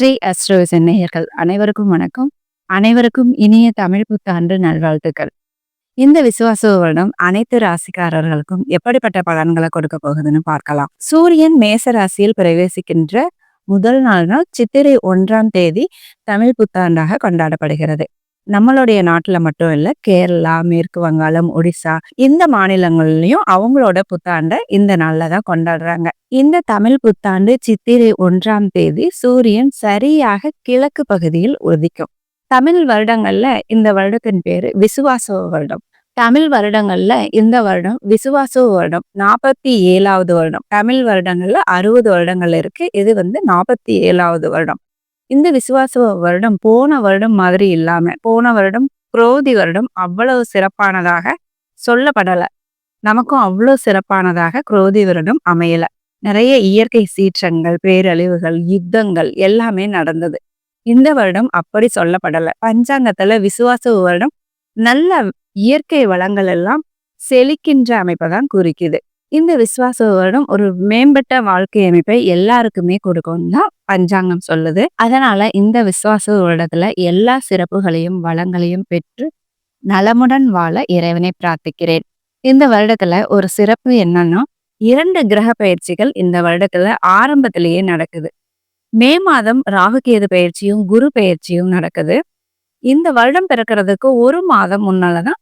ஸ்ரீ அஸ்ட்ரோசன் நேயர்கள் அனைவருக்கும் வணக்கம். அனைவருக்கும் இனிய தமிழ் புத்தாண்டு நல்வாழ்த்துக்கள். இந்த விசுவாச வருடம் அனைத்து ராசிக்காரர்களுக்கும் எப்படிப்பட்ட பலன்களை கொடுக்க போகுதுன்னு பார்க்கலாம். சூரியன் மேச ராசியில் பிரவேசிக்கின்ற முதல் நாள் நாள் சித்திரை ஒன்றாம் தேதி தமிழ் புத்தாண்டாக கொண்டாடப்படுகிறது. நம்மளுடைய நாட்டில் மட்டும் இல்லை கேரளா மேற்கு வங்காளம் ஒடிசா இந்த மாநிலங்கள்லையும் அவங்களோட புத்தாண்டை இந்த நாளில் தான் கொண்டாடுறாங்க. இந்த தமிழ் புத்தாண்டு சித்திரை ஒன்றாம் தேதி சூரியன் சரியாக கிழக்கு பகுதியில் உதிக்கும். தமிழ் வருடங்கள்ல இந்த வருடத்தின் பேரு விசுவாச வருடம். தமிழ் வருடங்கள்ல இந்த வருடம் விசுவாச வருடம். நாற்பத்தி ஏழாவது வருடம். தமிழ் வருடங்கள்ல அறுபது வருடங்கள் இருக்கு. இது வந்து நாற்பத்தி ஏழாவது வருடம். இந்த விசுவாச வருடம் போன வருடம் மாதிரி இல்லாம போன வருடம் குரோதி வருடம் அவ்வளவு சிறப்பானதாக சொல்லப்படல. நமக்கும் அவ்வளவு சிறப்பானதாக குரோதி வருடம் அமையல. நிறைய இயற்கை சீற்றங்கள் பேரழிவுகள் யுத்தங்கள் எல்லாமே நடந்தது. இந்த வருடம் அப்படி சொல்லப்படல. பஞ்சாங்கத்துல விசுவாச வருடம் நல்ல இயற்கை வளங்கள் எல்லாம் செழிக்கின்ற அமைப்பை தான் குறிக்குது. இந்த விசுவாச வருடம் ஒரு மேம்பட்ட வாழ்க்கை அமைப்பை எல்லாருக்குமே கொடுக்கும் தான் பஞ்சாங்கம் சொல்லுது. அதனால இந்த விசுவாச வருடத்துல எல்லா சிறப்புகளையும் வளங்களையும் பெற்று நலமுடன் வாழ இறைவனை பிரார்த்திக்கிறேன். இந்த வருடத்துல ஒரு சிறப்பு என்னன்னா இரண்டு கிரக பயிற்சிகள் இந்த வருடத்துல ஆரம்பத்திலேயே நடக்குது. மே மாதம் ராகுகேது பயிற்சியும் குரு பயிற்சியும் நடக்குது. இந்த வருடம் பிறக்கிறதுக்கு ஒரு மாதம் முன்னாலதான்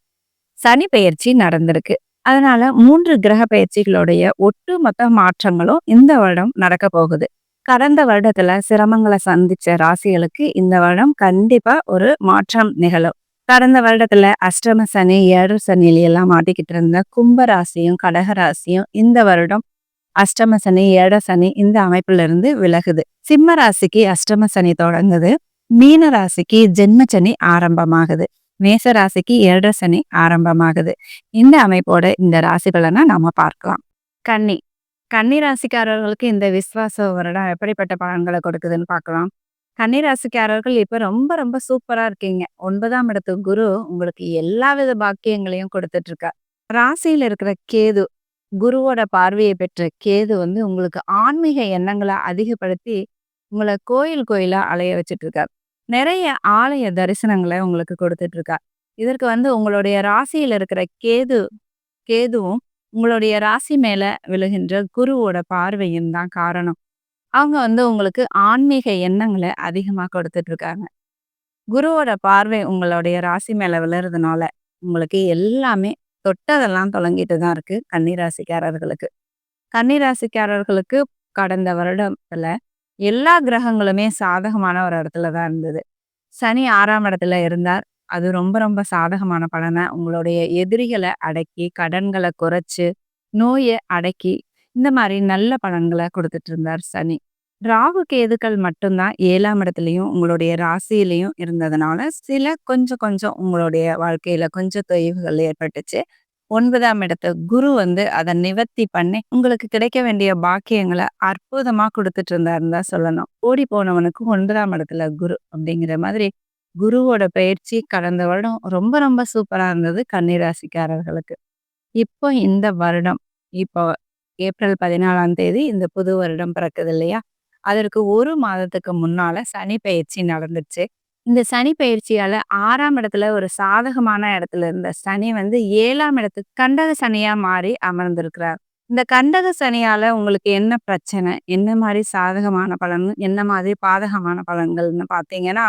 சனி பயிற்சி நடந்திருக்கு. அதனால மூன்று கிரக பயிற்சிகளுடைய ஒட்டுமொத்த மாற்றங்களும் இந்த வருடம் நடக்க போகுது. கடந்த வருடத்துல சிரமங்களை சந்திச்ச ராசிகளுக்கு இந்த வருடம் கண்டிப்பா ஒரு மாற்றம் நிகழும். கடந்த வருடத்துல அஷ்டம சனி ஏழு சனியில எல்லாம் மாட்டிக்கிட்டு இருந்த கும்ப ராசியும் கடக ராசியும் இந்த வருடம் அஷ்டம சனி ஏழ சனி இந்த அமைப்புல இருந்து விலகுது. சிம்ம ராசிக்கு அஷ்டம சனி தொடங்குது. மீன ராசிக்கு ஜென்ம சனி ஆரம்பமாகுது. மேச ராசிக்கு ஏழரை சனி ஆரம்பமாகுது. இந்த அமைப்போட இந்த ராசி நாம பார்க்கலாம். கன்னி. கன்னி ராசிக்காரர்களுக்கு இந்த விஸ்வாச வருடம் எப்படிப்பட்ட பலன்களை கொடுக்குதுன்னு பார்க்கலாம். கன்னி ராசிக்காரர்கள் இப்ப ரொம்ப ரொம்ப சூப்பரா இருக்கீங்க. ஒன்பதாம் இடத்து குரு உங்களுக்கு எல்லா வித பாக்கியங்களையும் கொடுத்துட்டு இருக்க ராசியில இருக்கிற கேது குருவோட பார்வையை பெற்ற கேது வந்து உங்களுக்கு ஆன்மீக எண்ணங்களை அதிகப்படுத்தி உங்களை கோயில் கோயிலா அலைய வச்சுட்டு இருக்கார் நிறைய ஆலய தரிசனங்களை உங்களுக்கு கொடுத்துட்டு இருக்கா இதற்கு வந்து உங்களுடைய ராசியில் இருக்கிற கேது கேதுவும் உங்களுடைய ராசி மேல விழுகின்ற குருவோட பார்வையும் தான் காரணம். அவங்க வந்து உங்களுக்கு ஆன்மீக எண்ணங்களை அதிகமாக கொடுத்துட்டு இருக்காங்க குருவோட பார்வை உங்களுடைய ராசி மேல விழுறதுனால உங்களுக்கு எல்லாமே தொட்டதெல்லாம் தொடங்கிட்டு தான் இருக்கு கன்னிராசிக்காரர்களுக்கு. கன்னிராசிக்காரர்களுக்கு கடந்த வருடத்துல எல்லா கிரகங்களுமே சாதகமான ஒரு இடத்துல தான் இருந்தது. சனி ஆறாம் இடத்துல இருந்தார். அது ரொம்ப ரொம்ப சாதகமான பலனை உங்களுடைய எதிரிகளை அடக்கி கடன்களை குறைச்சு நோயை அடக்கி இந்த மாதிரி நல்ல பலன்களை கொடுத்துட்டு இருந்தார் சனி. ராகு கேதுக்கள் மட்டும்தான் ஏழாம் இடத்துலையும் உங்களுடைய ராசியிலையும் இருந்ததுனால சில கொஞ்சம் கொஞ்சம் உங்களுடைய வாழ்க்கையில கொஞ்சம் தொய்வுகள் ஏற்பட்டுச்சு. ஒன்பதாம் இடத்த குரு வந்து அதை நிவர்த்தி பண்ணி உங்களுக்கு கிடைக்க வேண்டிய பாக்கியங்களை அற்புதமா கொடுத்துட்டு இருந்தாருன்னு தான் சொல்லணும். ஓடி போனவனுக்கு ஒன்பதாம் இடத்துல குரு அப்படிங்கிற மாதிரி குருவோட பயிற்சி கடந்த வருடம் ரொம்ப ரொம்ப சூப்பரா இருந்தது கன்னிராசிக்காரர்களுக்கு. இப்போ இந்த வருடம் இப்போ ஏப்ரல் பதினாலாம் தேதி இந்த புது வருடம் பிறக்குது இல்லையா? அதற்கு ஒரு மாதத்துக்கு முன்னால சனி பயிற்சி நடந்துச்சு. இந்த சனி பயிற்சியால ஆறாம் இடத்துல ஒரு சாதகமான இடத்துல இருந்த சனி வந்து ஏழாம் இடத்துக்கு கண்டக சனியா மாறி அமர்ந்திருக்கிறார். இந்த கண்டக சனியால உங்களுக்கு என்ன பிரச்சனை? என்ன மாதிரி சாதகமான பலன்? என்ன மாதிரி பாதகமான பலன்கள்னு பாத்தீங்கன்னா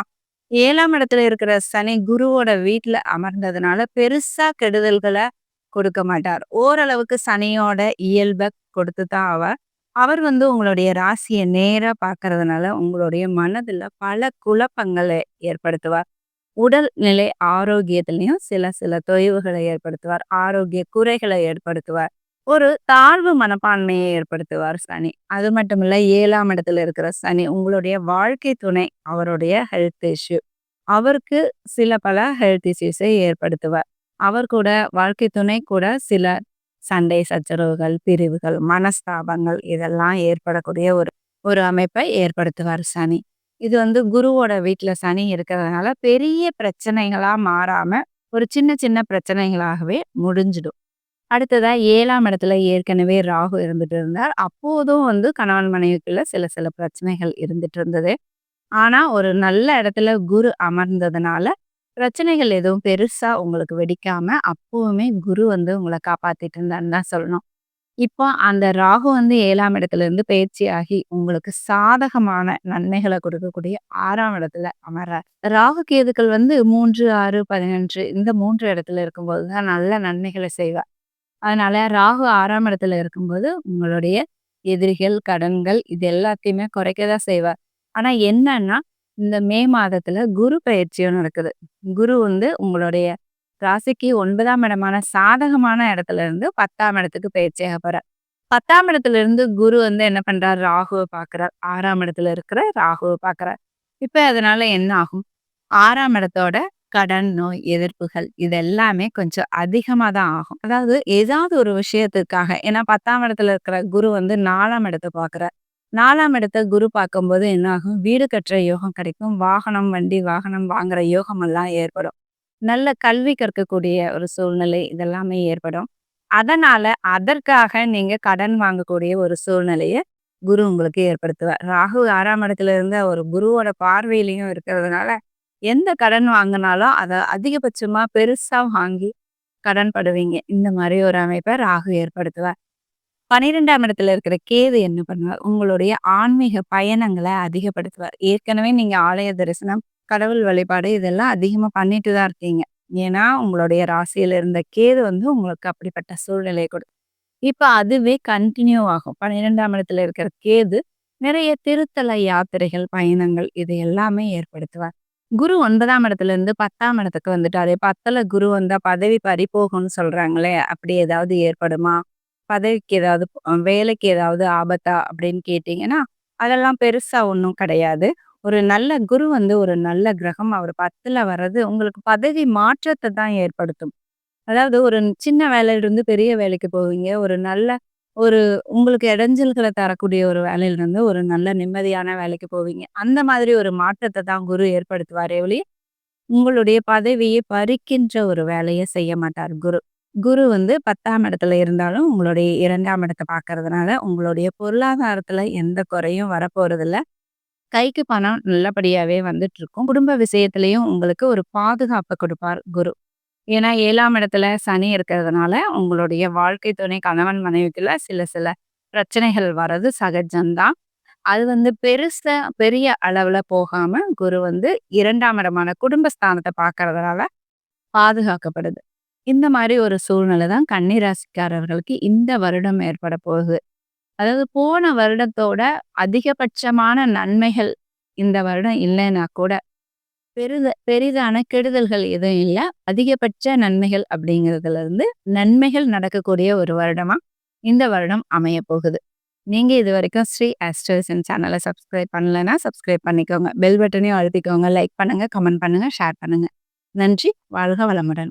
ஏழாம் இடத்துல இருக்கிற சனி குருவோட வீட்டுல அமர்ந்ததுனால பெருசா கெடுதல்களை கொடுக்க மாட்டார். ஓரளவுக்கு சனியோட இயல்பை கொடுத்து தான் அவர் அவர் வந்து உங்களுடைய ராசியை நேராக பார்க்கறதுனால உங்களுடைய மனதில் பல குழப்பங்களை ஏற்படுத்துவார். உடல் நிலை ஆரோக்கியத்திலையும் சில சில தொய்வுகளை ஏற்படுத்துவார். ஆரோக்கிய குறைகளை ஏற்படுத்துவார். ஒரு தாழ்வு மனப்பான்மையை ஏற்படுத்துவார் சனி. அது மட்டும் இல்லை ஏழாம் இடத்துல இருக்கிற சனி உங்களுடைய வாழ்க்கை துணை அவருடைய ஹெல்த் இஷ்யூ அவருக்கு சில பல ஹெல்த் இஷ்யூஸை ஏற்படுத்துவார். அவர் கூட வாழ்க்கை துணை கூட சில சண்டை சச்சரவுகள் பிரிவுகள் மனஸ்தாபங்கள் இதெல்லாம் ஏற்படக்கூடிய ஒரு ஒரு அமைப்பை ஏற்படுத்துவார் சனி. இது வந்து குருவோட வீட்டில் சனி இருக்கிறதுனால பெரிய பிரச்சனைகளாக மாறாமல் ஒரு சின்ன சின்ன பிரச்சனைகளாகவே முடிஞ்சிடும். அடுத்ததா ஏழாம் இடத்துல ஏற்கனவே ராகு இருந்துட்டு இருந்தார். அப்போதும் வந்து கணவன் மனைவிக்குள்ள சில சில பிரச்சனைகள் இருந்துட்டு இருந்தது. ஆனா ஒரு நல்ல இடத்துல குரு அமர்ந்ததுனால பிரச்சனைகள் எதுவும் பெருசா உங்களுக்கு வெடிக்காம அப்பவுமே குரு வந்து உங்களை காப்பாத்திட்டு இருந்தான்னு தான் சொல்லணும். இப்போ அந்த ராகு வந்து ஏழாம் இடத்துல இருந்து பயிற்சி ஆகி உங்களுக்கு சாதகமான நன்மைகளை கொடுக்கக்கூடிய ஆறாம் இடத்துல அமர்றார். ராகு கேதுக்கள் வந்து மூன்று ஆறு பதினொன்று இந்த மூன்று இடத்துல இருக்கும்போது தான் நல்ல நன்மைகளை செய்வார். அதனால ராகு ஆறாம் இடத்துல இருக்கும்போது உங்களுடைய எதிரிகள் கடன்கள் இது எல்லாத்தையுமே குறைக்க தான் செய்வார். ஆனா என்னன்னா இந்த மே மாதத்துல குரு பயிற்சியும் நடக்குது. குரு வந்து உங்களுடைய ராசிக்கு ஒன்பதாம் இடமான சாதகமான இடத்துல இருந்து பத்தாம் இடத்துக்கு பயிற்சியாக போறார். பத்தாம் இடத்துல இருந்து குரு வந்து என்ன பண்றார்? ராகுவை பார்க்கிறார். ஆறாம் இடத்துல இருக்கிற ராகுவை பார்க்கிறார். இப்ப அதனால என்ன ஆகும்? ஆறாம் இடத்தோட கடன் நோய் எதிர்ப்புகள் இது எல்லாமே கொஞ்சம் அதிகமாக தான் ஆகும். அதாவது ஏதாவது ஒரு விஷயத்துக்காக ஏன்னா பத்தாம் இடத்துல இருக்கிற குரு வந்து நாலாம் இடத்தை பார்க்குறார். நாலாம் இடத்த குரு பார்க்கும்போது என்ன ஆகும் வீடு கட்டுற யோகம் கிடைக்கும். வாகனம் வண்டி வாகனம் வாங்குற யோகம் எல்லாம் ஏற்படும். நல்ல கல்வி கற்கக்கூடிய ஒரு சூழ்நிலை இதெல்லாமே ஏற்படும். அதனால அதற்காக நீங்க கடன் வாங்கக்கூடிய ஒரு சூழ்நிலையை குரு உங்களுக்கு ஏற்படுத்துவார். ராகு ஆறாம் இடத்துல இருந்த ஒரு குருவோட பார்வையிலையும் இருக்கிறதுனால எந்த கடன் வாங்கினாலும் அதை அதிகபட்சமா பெருசா வாங்கி கடன் படுவீங்க இந்த மாதிரி ஒரு அமைப்பை ராகு ஏற்படுத்துவார். பன்னிரெண்டாம் இடத்துல இருக்கிற கேது என்ன பண்ணுவார்? உங்களுடைய ஆன்மீக பயணங்களை அதிகப்படுத்துவார். ஏற்கனவே நீங்க ஆலய தரிசனம் கடவுள் வழிபாடு இதெல்லாம் அதிகமா பண்ணிட்டு தான் இருக்கீங்க. ஏன்னா உங்களுடைய ராசியில இருந்த கேது வந்து உங்களுக்கு அப்படிப்பட்ட சூழ்நிலையை கொடுக்கும் இப்ப அதுவே கண்டினியூ ஆகும். பன்னிரெண்டாம் இடத்துல இருக்கிற கேது நிறைய திருத்தல யாத்திரைகள் பயணங்கள் இது எல்லாமே ஏற்படுத்துவார். குரு ஒன்பதாம் இடத்துல இருந்து பத்தாம் இடத்துக்கு வந்துட்டாரு. பத்துல குரு வந்தா பதவி பறி போகும்னு சொல்றாங்களே அப்படி ஏதாவது ஏற்படுமா? பதவிக்கு ஏதாவது வேலைக்கு ஏதாவது ஆபத்தா அப்படின்னு கேட்டீங்கன்னா, அதெல்லாம் பெருசா ஒன்றும் கிடையாது. ஒரு நல்ல குரு வந்து ஒரு நல்ல கிரகம். அவர் பத்துல வர்றது உங்களுக்கு பதவி மாற்றத்தை தான் ஏற்படுத்தும். அதாவது ஒரு சின்ன வேலையிலிருந்து பெரிய வேலைக்கு போவீங்க. ஒரு நல்ல ஒரு உங்களுக்கு இடைஞ்சல்களை தரக்கூடிய ஒரு வேலையிலிருந்து ஒரு நல்ல நிம்மதியான வேலைக்கு போவீங்க. அந்த மாதிரி ஒரு மாற்றத்தை தான் குரு ஏற்படுத்துவாரே ஒழிய, உங்களுடைய பதவியை பறிக்கின்ற ஒரு வேலையை செய்ய மாட்டார் குரு. குரு வந்து பத்தாம் இடத்துல இருந்தாலும் உங்களுடைய இரண்டாம் இடத்தை பார்க்கறதுனால உங்களுடைய பொருளாதாரத்துல எந்த குறையும் வரப்போறதில்ல. கைக்கு பணம் நல்லபடியாவே வந்துட்டு இருக்கும். குடும்ப விஷயத்திலையும் உங்களுக்கு ஒரு பாதுகாப்பை கொடுப்பார் குரு. ஏன்னா ஏழாம் இடத்துல சனி இருக்கிறதுனால உங்களுடைய வாழ்க்கை துணை கணவன் மனைவிக்குள்ள சில சில பிரச்சனைகள் வர்றது சகஜம்தான். அது வந்து பெருசா பெரிய அளவுல போகாம குரு வந்து இரண்டாம் இடமான குடும்பஸ்தானத்தை பார்க்கறதுனால பாதுகாக்கப்படுது. இந்த மாதிரி ஒரு சூழ்நிலை தான் கன்னிராசிக்காரர்களுக்கு இந்த வருடம் ஏற்பட போகுது. அதாவது போன வருடத்தோட அதிகபட்சமான நன்மைகள் இந்த வருடம் இல்லைன்னா கூட, பெரித பெரிதான கெடுதல்கள் எதுவும் இல்லை அதிகபட்ச நன்மைகள் அப்படிங்கிறதுல இருந்து நன்மைகள் நடக்கக்கூடிய ஒரு வருடமா இந்த வருடம் அமைய போகுது. நீங்க இதுவரைக்கும் ஸ்ரீ ஆஸ்ட்ரேசன் சேனலை சப்ஸ்கிரைப் பண்ணலன்னா சப்ஸ்கிரைப் பண்ணிக்கோங்க. பெல் பட்டனையும் அழுத்திக்கோங்க. லைக் பண்ணுங்க, கமெண்ட் பண்ணுங்க, ஷேர் பண்ணுங்க. நன்றி. வாழ்க வளமுடன்.